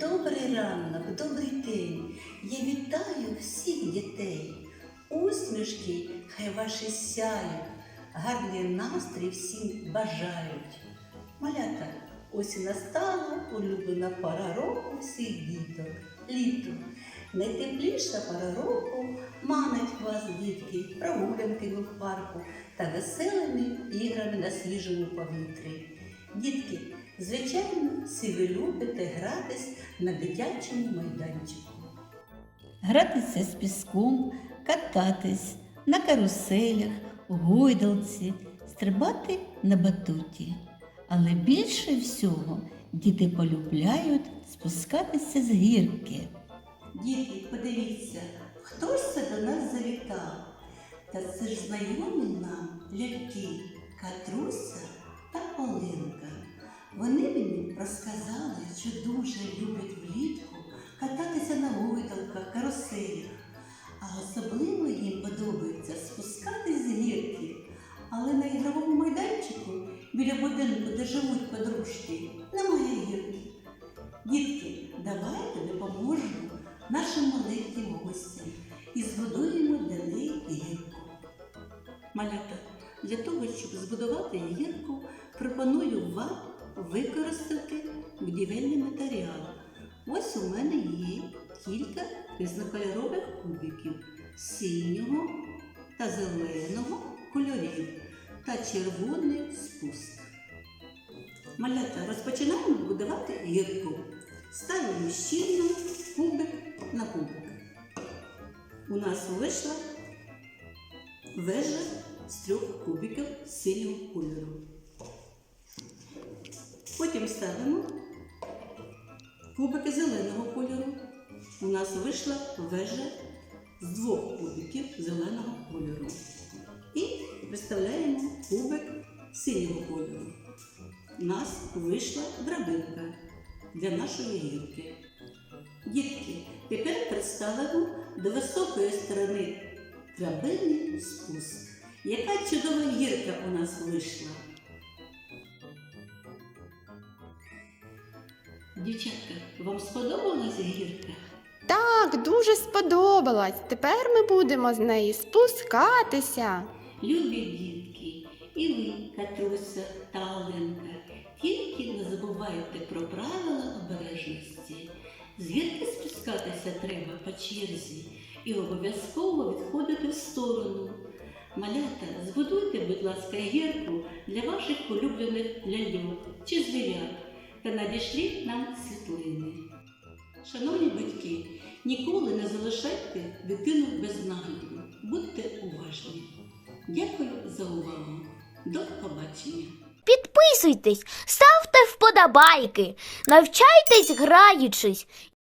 Добрий ранок, добрий день. Я вітаю всіх дітей. Усмішки хай ваші сяють, гарний настрій всім бажають. Малята, ось і настала улюблена пора року всіх діток. Літо. Найтепліша пора року манить вас, дітки, прогулянками в парку та веселими іграми на свіжому повітрі. Дітки, звичайно, всі ви любите гратись на дитячому майданчику. Гратися з піском, кататись на каруселях, гойдалці, стрибати на батуті. Але більше всього діти полюбляють спускатися з гірки. Діти, подивіться, хтось це до нас завітав. Та це ж знайомі нам ляльки Катруся та Оленка. Вони мені розказали, що дуже люблять влітку кататися на гойдалках, каруселях. А особливо їм подобається спускатись з гірки. Але на ігровому майданчику біля будинку, де живуть подружки, немає гірки. Дітки, давайте допоможемо нашим маленьким гостям і збудуємо для неї гірку. Малята, для того, щоб збудувати гірку, пропоную вам використати будівельний матеріал. Ось у мене є кілька різнокольорових кубиків синього та зеленого кольорів та червоний спуск. Малята, розпочинаємо будувати гірку. Ставимо щільно кубик на кубик. У нас вийшла вежа з трьох кубиків синього кольору. Потім ставимо кубики зеленого кольору. У нас вийшла вежа з двох кубиків зеленого кольору. І виставляємо кубик синього кольору. У нас вийшла драбинка для нашої гірки. Дітки, тепер представимо до високої сторони драбини спуск. Яка чудова гірка у нас вийшла. Дівчатка, вам сподобалась гірка? Так, дуже сподобалась. Тепер ми будемо з неї спускатися. Любі дітки, і ви, Катруся та Оленка, тільки не забувайте про правила обережності. З гірки спускатися треба по черзі і обов'язково відходити в сторону. Малята, збудуйте, будь ласка, гірку для ваших улюблених ляльок чи звірят та надійшли нам світлини. Шановні батьки, ніколи не залишайте дитину без нагляду. Будьте уважні. Дякую за увагу. До побачення. Підписуйтесь, ставте вподобайки, навчайтесь граючись